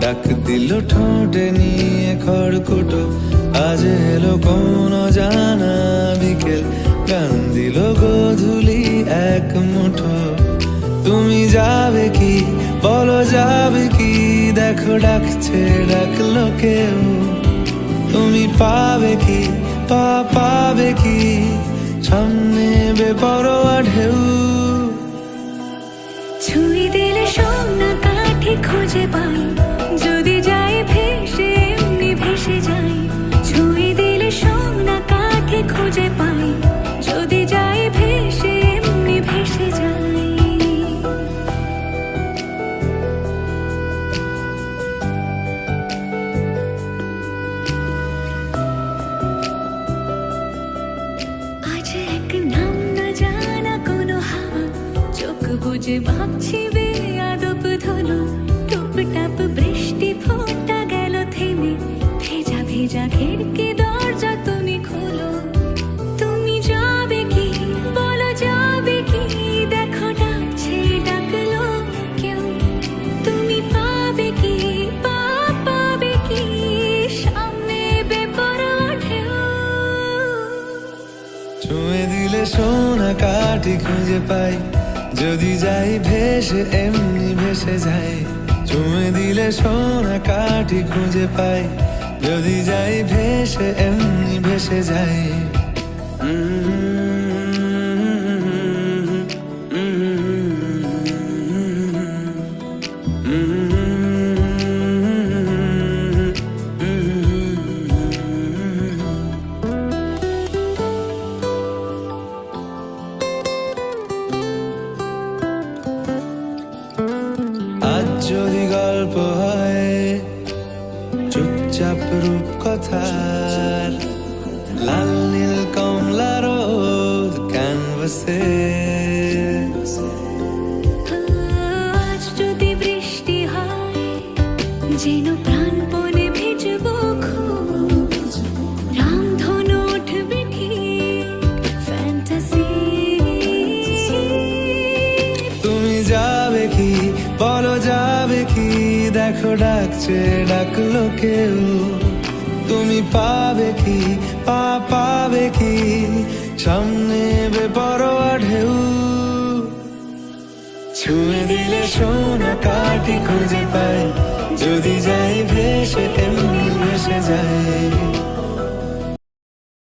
ডাক দিল ঠোঁটে নিয়ে খড়কুটো। আজ এলো কোন জানা বিকেল। গান দিল গোধুলি এক মুঠো। তুমি যাবে কি? বলো যাবে কি? দেখো ডাকছে, ডাকলো কেউ। তুমি পাবে কি? পা পাবে কি? সামনে বেপরোয়া ঢেউ। খুঁজে পাই। যদি যাই ভেসে, এমনি ভেসে যাই। দিলে সোনা কাঠি খুঁজে পাই? যদি যাই ভেসে, এমনি ভেসে যাই। নাম না চোখ বুঝে ভাবছি সোনা কাঠি খুঁজে পাই যদি যাই ভেসে এমনি ভেসে যাই চুমে দিলে সোনা কাঠি খুঁজে পাই যদি যাই ভেসে এমনি ভেসে যাই আজ যদি গল্প হয় চুপচাপ রূপ কথার লাল নীল কমলা রোদ ক্যানভাসে দেখো ডাকছে, ডাকলো কেউ। তুমি পাবে কি, পা পাবে কি? সামনে বেপরোয়া ঢেউ। ছুঁয়ে দিলে সোনা কাটি খুঁজে পায় যদি যাই ভেসে, তেমনি ভেসে যায়